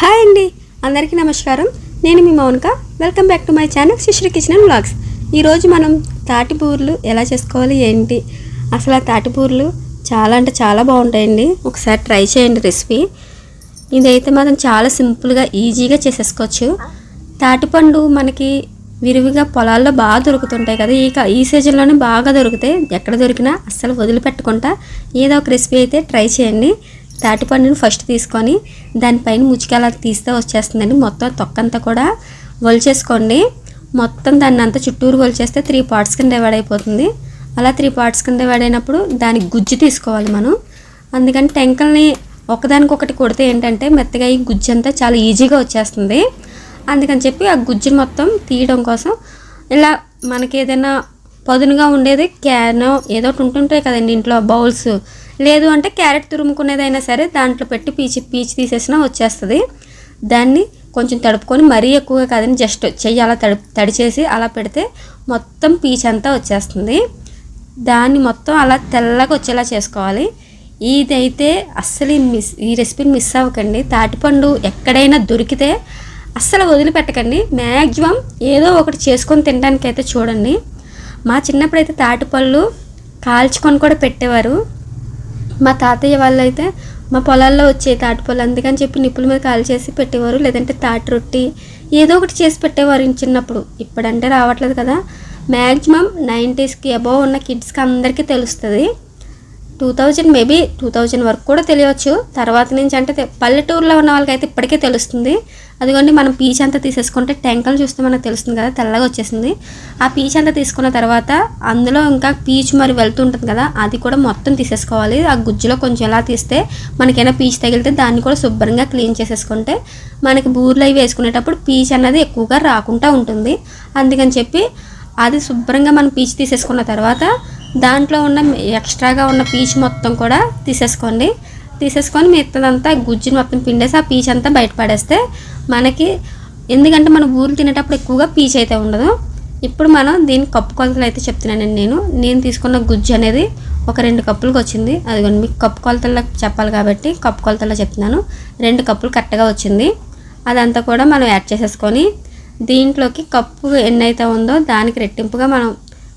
Hi అండి. అందరికీ నమస్కారం. నేను మీ Mounika. Welcome back to my channel Shishri kitchen and blogs ఈరోజు మనం తాటిపూర్లు ఎలా చేసుకోవాలి ఏంటి? అసలు ఆ తాటిపూర్లు చాలా అంటే చాలా బాగుంటాయండి. ఒకసారి ట్రై చేయండి రెసిపీ. ఇదైతే మనం చాలా సింపుల్గా ఈజీగా చేసేసుకోవచ్చు. తాటిపండు మనకి విరివిగా పొలాల్లో బాగా దొరుకుతుంటాయి కదా. ఈ ఈ సీజన్లోనే బాగా దొరుకుతాయి. ఎక్కడ దొరికినా అస్సలు వదిలిపెట్టకుండా ఏదో ఒక రెసిపీ అయితే ట్రై చేయండి. తాటిపండుని ఫస్ట్ తీసుకొని దానిపైన ముచ్చికలా తీస్తే వచ్చేస్తుందండి. మొత్తం తొక్కంతా కూడా వలిచేసుకోండి మొత్తం దాన్ని అంతా చుట్టూరు వలిచేస్తే త్రీ పార్ట్స్ కింద డివైడ్ అయిపోతుంది అలా త్రీ పార్ట్స్ కింద డివైడ్ అయినప్పుడు దానికి గుజ్జు తీసుకోవాలి మనం. అందుకని టెంకల్ని ఒకదానికొకటి కొడితే ఏంటంటే మెత్తగా ఈ గుజ్జు అంతా చాలా ఈజీగా వచ్చేస్తుంది. అందుకని చెప్పి ఆ గుజ్జుని మొత్తం తీయడం కోసం ఇలా మనకి ఏదైనా పదునుగా ఉండేది క్యాన్ ఏదో ఒకటి ఉంటుంటాయి కదండి ఇంట్లో బౌల్స్. లేదు అంటే క్యారెట్ తురుముకునేదైనా సరే దాంట్లో పెట్టి పీచి పీచి తీసేసినా వచ్చేస్తుంది. దాన్ని కొంచెం తడుపుకొని మరీ ఎక్కువగా కాదని జస్ట్ చెయ్యి అలా తడి తడిచేసి అలా పెడితే మొత్తం పీచ్ అంతా వచ్చేస్తుంది. దాన్ని మొత్తం అలా తెల్లగా వచ్చేలా చేసుకోవాలి. ఇదైతే అస్సలు ఈ మిస్ ఈ రెసిపీని మిస్ అవ్వకండి. తాటిపండు ఎక్కడైనా దొరికితే అస్సలు వదిలిపెట్టకండి. మ్యాక్సిమం ఏదో ఒకటి చేసుకొని తినడానికి అయితే చూడండి. మా చిన్నప్పుడు అయితే తాటిపళ్ళు కాల్చుకొని కూడా పెట్టేవారు. మా తాతయ్య వాళ్ళు అయితే మా పొలాల్లో వచ్చే తాటిపళ్ళు అందుకని చెప్పి నిప్పుల మీద కాల్చేసి పెట్టేవారు లేదంటే తాటి రొట్టి ఏదో ఒకటి చేసి పెట్టేవారు చిన్నప్పుడు. ఇప్పుడంటే రావట్లేదు కదా. మ్యాక్సిమం నైంటీస్కి అబోవ్ ఉన్న కిడ్స్కి అందరికీ తెలుస్తుంది. Two thousand maybe two thousand వరకు కూడా తెలియవచ్చు. తర్వాత నుంచి అంటే పల్లెటూరులో ఉన్న వాళ్ళకైతే ఇప్పటికే తెలుస్తుంది. అదిగోండి మనం పీచ్ అంతా తీసేసుకుంటే టెంకలు చూస్తే మనకు తెలుస్తుంది కదా తెల్లగా వచ్చేసింది. ఆ పీచ్ అంతా తీసుకున్న తర్వాత అందులో ఇంకా పీచ్ మరి వెళ్తుంటుంది కదా అది కూడా మొత్తం తీసేసుకోవాలి. ఆ గుజ్జులో కొంచెం ఎలా తీస్తే మనకైనా పీచు తగిలితే దాన్ని కూడా శుభ్రంగా క్లీన్ చేసేసుకుంటే మనకి బూర్లు అవి వేసుకునేటప్పుడు పీచ్ అన్నది ఎక్కువగా రాకుండా ఉంటుంది. అందుకని చెప్పి అది శుభ్రంగా మనం పీచ్ తీసేసుకున్న తర్వాత దాంట్లో ఉన్న ఎక్స్ట్రాగా ఉన్న పీచు మొత్తం కూడా తీసేసుకోండి. తీసేసుకొని మిగతాదంతా గుజ్జుని మొత్తం పిండేసి ఆ పీచు అంతా బయట పడేస్తే మనకి ఎందుకంటే మనం ఊరు తినేటప్పుడు ఎక్కువగా పీచు అయితే ఉండదు. ఇప్పుడు మనం దీని కప్పు కొలతలు అయితే చెప్తున్నానండి నేను. నేను తీసుకున్న గుజ్జు అనేది ఒక రెండు కప్పులకు వచ్చింది. అదిగోండి మీకు కప్పు కొలతల్లో చెప్పాలి కాబట్టి కప్పు కొలతల్లో చెప్తున్నాను. రెండు కప్పులు కరెక్ట్గా వచ్చింది. అదంతా కూడా మనం యాడ్ చేసేసుకొని దీంట్లోకి కప్పు ఎన్ని అయితే ఉందో దానికి రెట్టింపుగా మనం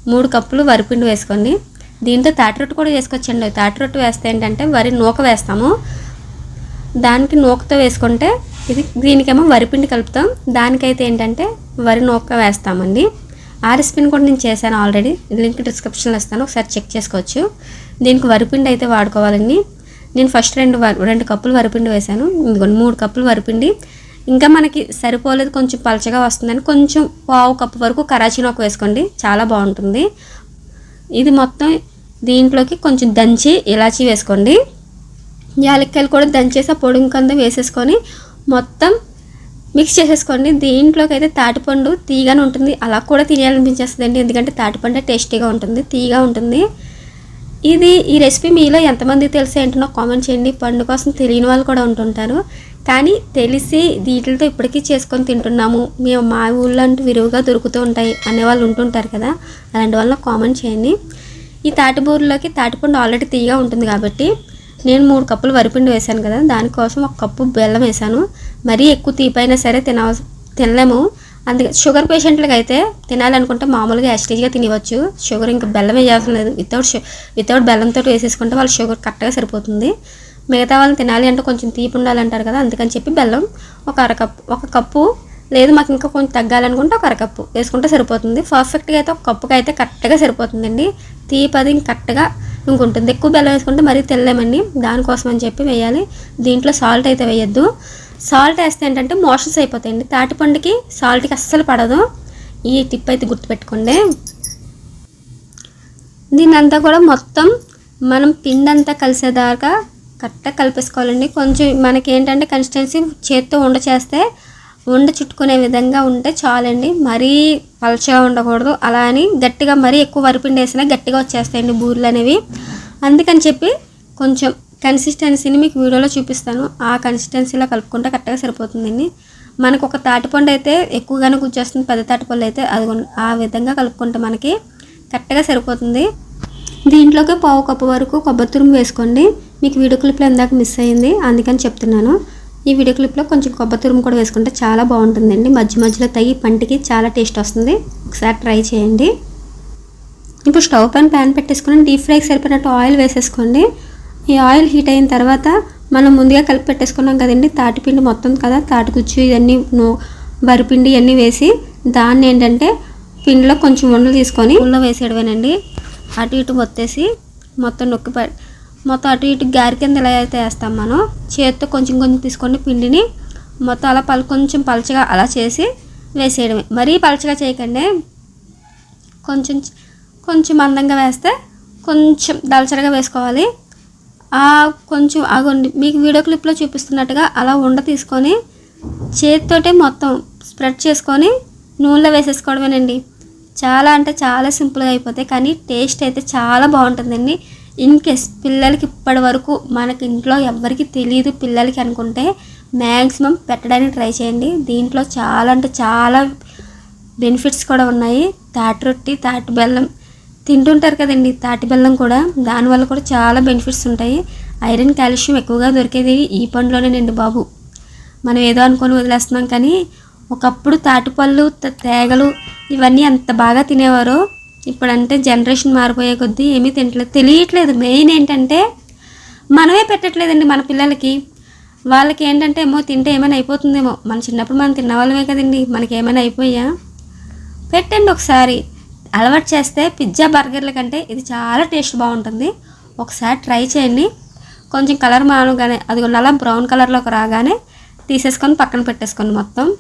మూడు కప్పులు వరిపిండి వేసుకోండి. దీంతో తాటి రొట్టు కూడా వేసుకోవచ్చండి. తాటి రొట్టు వేస్తే ఏంటంటే వరి నూక వేస్తాము. దానికి నూకతో వేసుకుంటే ఇది దీనికేమో వరిపిండి కలుపుతాం. దానికైతే ఏంటంటే వరి నూక వేస్తామండి. ఆ రెసిపీని కూడా నేను చేశాను ఆల్రెడీ. లింక్ డిస్క్రిప్షన్లో ఇస్తాను. ఒకసారి చెక్ చేసుకోవచ్చు. దీనికి వరిపిండి అయితే వాడుకోవాలండి. నేను ఫస్ట్ రెండు రెండు కప్పులు వరిపిండి వేశాను. ఇదిగోండి మూడు కప్పులు వరిపిండి ఇంకా మనకి సరిపోలేదు కొంచెం పలచగా వస్తుందని కొంచెం పావు కప్పు వరకు కరాచీ నూక వేసుకోండి. చాలా బాగుంటుంది. ఇది మొత్తం దీంట్లోకి కొంచెం దంచి ఇలాచీ వేసుకోండి. యాలక్కాయలు కూడా దంచేసి ఆ పొడి కింద వేసేసుకొని మొత్తం మిక్స్ చేసేసుకోండి. దీంట్లోకి అయితే తాటిపండు తీగానే ఉంటుంది. అలా కూడా తినేయాలనిపించేస్తుందండి. ఎందుకంటే తాటిపండు టేస్టీగా ఉంటుంది తీగా ఉంటుంది. ఇది ఈ రెసిపీ మీలో ఎంతమంది తెలిసి ఏంటో కామెంట్ చేయండి. పండు కోసం తెలియని వాళ్ళు కూడా ఉంటుంటారు. కానీ తెలిసి వీటితో ఇప్పటికీ చేసుకొని తింటున్నాము. మేము మా ఊళ్ళో అంటూ విరివిగా దొరుకుతూ ఉంటాయి అనే వాళ్ళు ఉంటుంటారు కదా. అలాంటి వాళ్ళ కామెంట్ చేయండి. ఈ తాటిబూరలోకి తాటిపండు ఆల్రెడీ తీయగా ఉంటుంది కాబట్టి నేను మూడు కప్పులు వరిపిండి వేశాను కదా. దానికోసం ఒక కప్పు బెల్లం వేశాను. మరీ ఎక్కువ తీపైనా సరే తిన తినలేము. అందుకే షుగర్ పేషెంట్లకు అయితే తినాలనుకుంటే మామూలుగా యాస్టేజ్గా తినవచ్చు షుగర్ ఇంకా బెల్లం వేయాల్సిన లేదు. వితౌట్ షు వితౌట్ బెల్లంతో వేసేసుకుంటే వాళ్ళ షుగర్ కరెక్ట్గా సరిపోతుంది. మిగతా వాళ్ళని తినాలి అంటే కొంచెం తీపి ఉండాలంటారు కదా అందుకని చెప్పి బెల్లం ఒక అరకప్పు ఒక కప్పు లేదు మాకు ఇంకా కొంచెం తగ్గాలనుకుంటే ఒక అరకప్పు వేసుకుంటే సరిపోతుంది. పర్ఫెక్ట్గా అయితే ఒక కప్పుకి అయితే కరెక్ట్గా సరిపోతుందండి. తీపి అది కరెక్ట్గా ఇంకుంటుంది. ఎక్కువ బెల్లం వేసుకుంటే మరీ తెల్లమండి. దానికోసం అని చెప్పి వేయాలి. దీంట్లో సాల్ట్ అయితే వేయద్దు. సాల్ట్ వేస్తే ఏంటంటే మోషన్స్ అయిపోతాయండి. తాటిపండుకి సాల్ట్కి అస్సలు పడదు. ఈ టిప్ అయితే గుర్తుపెట్టుకోండి. దీన్ని అంతా కూడా మొత్తం మనం పిండంతా కలిసేదాకా కరెక్ట్గా కలిపేసుకోవాలండి. కొంచెం మనకి ఏంటంటే కన్సిస్టెన్సీ చేత్తో ఉండ చేస్తే ఉండ చుట్టుకునే విధంగా ఉంటే చాలండి. మరీ పలచగా ఉండకూడదు. అలా అని గట్టిగా మరీ ఎక్కువ వరిపిండి వేసినా గట్టిగా వచ్చేస్తాయండి బూరెలు అనేవి అందుకని చెప్పి కొంచెం కన్సిస్టెన్సీని మీకు వీడియోలో చూపిస్తాను. ఆ కన్సిస్టెన్సీలో కలుపుకుంటే కరెక్ట్గా సరిపోతుందండి. మనకు ఒక తాటిపండు అయితే ఎక్కువగానే కూర్చొస్తుంది పెద్ద తాటిపండు అయితే అది ఆ విధంగా కలుపుకుంటే మనకి కరెక్ట్గా సరిపోతుంది. దీంట్లోకి పావు కప్పు వరకు కొబ్బరి తురుము వేసుకోండి. మీకు వీడియో క్లిప్లో ఇందాక మిస్ అయింది అందుకని చెప్తున్నాను. ఈ వీడియో క్లిప్లో కొంచెం కొబ్బరి తురుము కూడా వేసుకుంటే చాలా బాగుంటుందండి. మధ్య మధ్యలో తగి పంటికి చాలా టేస్ట్ వస్తుంది. ఒకసారి ట్రై చేయండి. ఇప్పుడు స్టవ్ పైన ప్యాన్ పెట్టేసుకుని డీప్ ఫ్రైకి సరిపోయినట్టు ఆయిల్ వేసేసుకోండి. ఈ ఆయిల్ హీట్ అయిన తర్వాత మనం ముందుగా కలిపి పెట్టేసుకున్నాం కదండి తాటిపిండి మొత్తం కదా తాటికుచ్చు ఇవన్నీ నూ వరిపిండి ఇవన్నీ వేసి దాన్ని ఏంటంటే పిండిలో కొంచెం ఉండలు తీసుకొని ఉండలో వేసేయడమేనండి. అటు ఇటు మొత్తేసి మొత్తం నొక్కి మొత్తం అటు ఇటు గారి కింద ఇలా అయితే వేస్తాం మనం. చేతితో కొంచెం కొంచెం తీసుకొని పిండిని. మొత్తం అలా పలు కొంచెం పలచగా అలా చేసి వేసేయడమే. మరీ పలచగా చేయకండి. కొంచెం కొంచెం మందంగా వేస్తే కొంచెం దలచరగా వేసుకోవాలి. ఆ కొంచెం ఆగండి. మీకు వీడియో క్లిప్లో చూపిస్తున్నట్టుగా అలా ఉండ తీసుకొని చేతితోటే మొత్తం స్ప్రెడ్ చేసుకొని నూనెలో వేసేసుకోవడమేనండి. చాలా అంటే చాలా సింపుల్గా అయిపోతాయి. కానీ టేస్ట్ అయితే చాలా బాగుంటుందండి. ఇన్ కేస్ పిల్లలకి ఇప్పటి వరకు మనకి ఇంట్లో ఎవరికి తెలియదు పిల్లలకి అనుకుంటే మ్యాక్సిమం పెట్టడానికి ట్రై చేయండి. దీంట్లో చాలా అంటే చాలా బెనిఫిట్స్ కూడా ఉన్నాయి. తాటి రొట్టి తాటి బెల్లం తింటుంటారు కదండి. తాటి బెల్లం కూడా దానివల్ల కూడా చాలా బెనిఫిట్స్ ఉంటాయి. ఐరన్ కాల్షియం ఎక్కువగా దొరికేది ఈ పండులోనేనండి బాబు. మనం ఏదో అనుకొని వదిలేస్తున్నాం కానీ ఒకప్పుడు తాటిపళ్ళు తేగలు ఇవన్నీ ఎంత బాగా తినేవారో ఇప్పుడంటే జనరేషన్ మారిపోయే కొద్దీ ఏమీ తినట్లేదు తెలియట్లేదు. మెయిన్ ఏంటంటే మనమే పెట్టట్లేదండి మన పిల్లలకి. వాళ్ళకి ఏంటంటే ఏమో తింటే ఏమైనా అయిపోతుందేమో. మన చిన్నప్పుడు మనం తిన్న వాళ్ళమే కదండి. మనకి ఏమైనా అయిపోయా? పెట్టండి ఒకసారి. అలవాటు చేస్తే పిజ్జా బర్గర్ల కంటే ఇది చాలా టేస్ట్ బాగుంటుంది. ఒకసారి ట్రై చేయండి. కొంచెం కలర్ మానగానే అది అలా బ్రౌన్ కలర్లోకి రాగానే తీసేసుకొని పక్కన పెట్టేసుకోండి మొత్తం.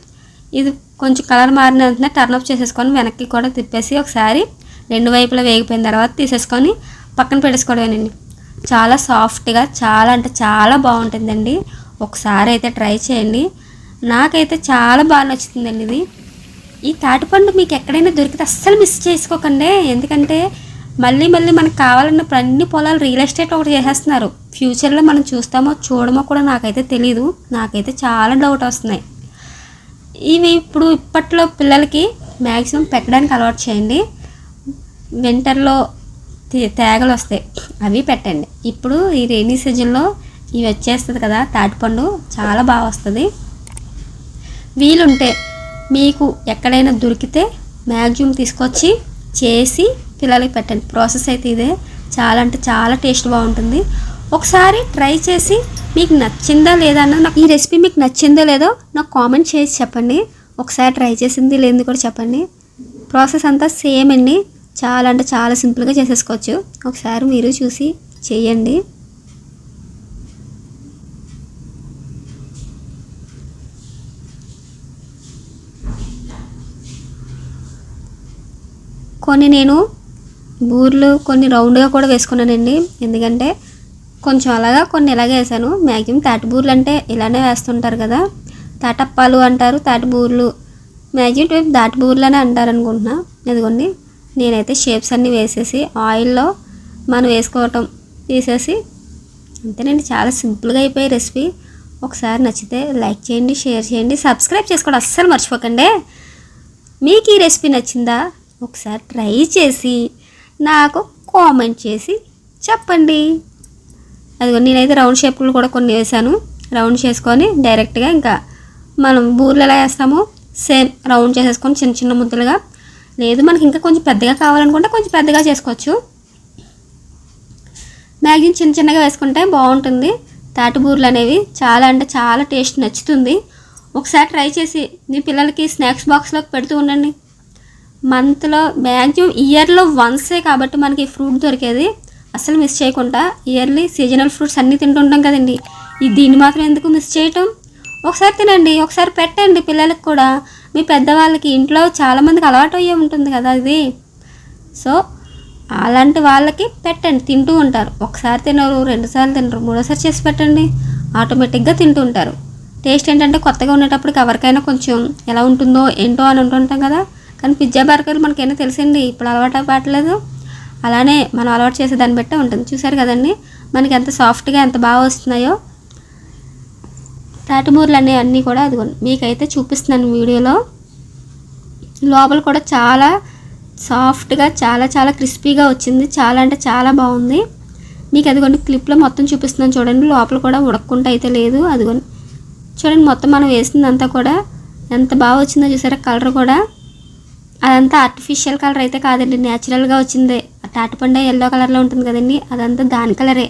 ఇది కొంచెం కలర్ మారిన వెంటనే టర్న్ అప్ చేసేసుకొని వెనక్కి కూడా తిప్పేసి ఒకసారి రెండు వైపులా వేగిపోయిన తర్వాత తీసేసుకొని పక్కన పెట్టేసుకోవడమేనండి. చాలా సాఫ్ట్గా చాలా అంటే చాలా బాగుంటుందండి. ఒకసారి అయితే ట్రై చేయండి. నాకైతే చాలా బాగా నచ్చుతుందండి ఇది. ఈ తాటిపండు మీకు ఎక్కడైనా దొరికితే అస్సలు మిస్ చేసుకోకండి. ఎందుకంటే మళ్ళీ మళ్ళీ మనకు కావాలన్నప్పుడు అన్ని పొలాలు రియల్ ఎస్టేట్ ఒకటి చేసేస్తున్నారు. ఫ్యూచర్లో మనం చూస్తామో చూడమో కూడా నాకైతే తెలీదు. నాకైతే చాలా డౌట్ వస్తున్నాయి. ఇవి ఇప్పుడు ఇప్పట్లో పిల్లలకి మ్యాక్సిమం పెట్టడానికి అలవాటు చేయండి. వింటర్లో తేగలు వస్తాయి. అవి పెట్టండి. ఇప్పుడు ఈ రైనీ సీజన్లో ఇవి వచ్చేస్తుంది కదా తాటిపండు చాలా బాగా వస్తుంది. వీలుంటే మీకు ఎక్కడైనా దొరికితే మ్యాక్సిమం తీసుకొచ్చి చేసి పిల్లలకి పెట్టండి. ప్రాసెస్ అయితే ఇదే. చాలా అంటే చాలా టేస్ట్ బాగుంటుంది. ఒకసారి ట్రై చేసి మీకు నచ్చిందా లేదా అన్న నాకు ఈ రెసిపీ మీకు నచ్చిందో లేదో నాకు కామెంట్ చేసి చెప్పండి. ఒకసారి ట్రై చేసింది లేనిది కూడా చెప్పండి. ప్రాసెస్ అంతా సేమ్ అండి. చాలా అంటే చాలా సింపుల్గా చేసేసుకోవచ్చు. ఒకసారి మీరు చూసి చేయండి. కొన్ని నేను బూర్లు కొన్ని రౌండ్గా కూడా వేసుకున్నానండి. ఎందుకంటే కొంచెం అలాగా కొన్ని ఇలాగే వేసాను. మ్యాక్సిమం తాటి బూర్లు అంటే ఇలానే వేస్తుంటారు కదా. తాటప్పాలు అంటారు తాటి బూర్లు. మ్యాక్సిమం దాటి బూర్లు అని అంటారు అనుకుంటున్నా ఇదిగోండి. నేనైతే షేప్స్ అన్నీ వేసేసి ఆయిల్లో మనం వేసుకోవటం తీసేసి అంతేనండి. చాలా సింపుల్గా అయిపోయే రెసిపీ ఒకసారి నచ్చితే లైక్ చేయండి షేర్ చేయండి సబ్స్క్రైబ్ చేసుకోవడం అస్సలు మర్చిపోకండి. మీకు ఈ రెసిపీ నచ్చిందా? ఒకసారి ట్రై చేసి నాకు కామెంట్ చేసి చెప్పండి. అది నేనైతే రౌండ్ షేప్లు కూడా కొన్ని వేసాను. రౌండ్ చేసుకొని డైరెక్ట్గా ఇంకా మనం బూర్లు ఎలా వేస్తామో సేమ్ రౌండ్ చేసేసుకొని చిన్న చిన్న ముద్దలుగా లేదు మనకి ఇంకా కొంచెం పెద్దగా కావాలనుకుంటే కొంచెం పెద్దగా చేసుకోవచ్చు. మ్యాక్సిమం చిన్న చిన్నగా వేసుకుంటే బాగుంటుంది. తాటిబూరలు అనేవి చాలా అంటే చాలా టేస్ట్ నచ్చుతుంది. ఒకసారి ట్రై చేసి మీ పిల్లలకి స్నాక్స్ బాక్స్లోకి పెడుతూ ఉండండి. మంత్లో మ్యాక్సిమం ఇయర్లో వన్సే కాబట్టి మనకి ఫ్రూట్ దొరికేది. అసలు మిస్ చేయకుండా ఇయర్లీ సీజనల్ ఫ్రూట్స్ అన్నీ తింటుంటాం కదండి. ఈ దీన్ని మాత్రం ఎందుకు మిస్ చేయటం? ఒకసారి తినండి ఒకసారి పెట్టండి పిల్లలకు కూడా. మీ పెద్దవాళ్ళకి ఇంట్లో చాలామందికి అలవాటు అయ్యే ఉంటుంది కదా అది. సో అలాంటి వాళ్ళకి పెట్టండి తింటూ ఉంటారు. ఒకసారి తినరు రెండుసార్లు తినరు మూడోసారి చేసి పెట్టండి. ఆటోమేటిక్గా తింటూ ఉంటారు. టేస్ట్ ఏంటంటే కొత్తగా ఉండేటప్పటికి ఎవరికైనా కొంచెం ఎలా ఉంటుందో ఏంటో అని ఉంటుంటాం కదా. కానీ పిజ్జా బర్గర్ మనకైనా తెలిసింది ఇప్పుడు అలవాటు పాటలేదు అలానే మనం అలవాటు చేసే దాన్ని బట్టే ఉంటుంది. చూసారు కదండి? మనకి ఎంత సాఫ్ట్గా ఎంత బాగా వస్తున్నాయో. తాటిమూరలు అనేవి అన్నీ కూడా అది మీకైతే చూపిస్తున్నాను వీడియోలో. లోపల కూడా చాలా సాఫ్ట్గా చాలా చాలా క్రిస్పీగా వచ్చింది. చాలా అంటే చాలా బాగుంది. మీకు అదిగోండి క్లిప్లో మొత్తం చూపిస్తున్నాను చూడండి. లోపల కూడా ఉడక్కుంటూ అయితే లేదు. అదిగోండి చూడండి మొత్తం మనం వేసిందంతా కూడా ఎంత బాగా వచ్చిందో చూసారా? కలర్ కూడా. అదంతా ఆర్టిఫిషియల్ కలర్ అయితే కాదండి. న్యాచురల్గా వచ్చింది. తాటిపండు ఎల్లో కలర్లో ఉంటుంది కదండి. అదంతా దాని కలరే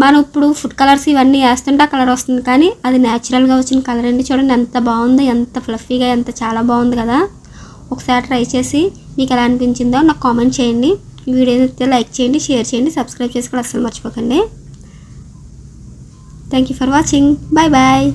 మనం ఇప్పుడు ఫుడ్ కలర్స్ ఇవన్నీ వేస్తుంటే ఆ కలర్ వస్తుంది కానీ అది న్యాచురల్గా వచ్చిన కలర్ అండి. చూడండి ఎంత బాగుందో ఎంత ఫ్లఫీగా ఎంత చాలా బాగుంది కదా. ఒకసారి ట్రై చేసి మీకు ఎలా అనిపించిందో నాకు కామెంట్ చేయండి. వీడియో అయితే లైక్ చేయండి షేర్ చేయండి సబ్స్క్రైబ్ చేసుకోవడం అస్సలు మర్చిపోకండి. Thank you for watching bye bye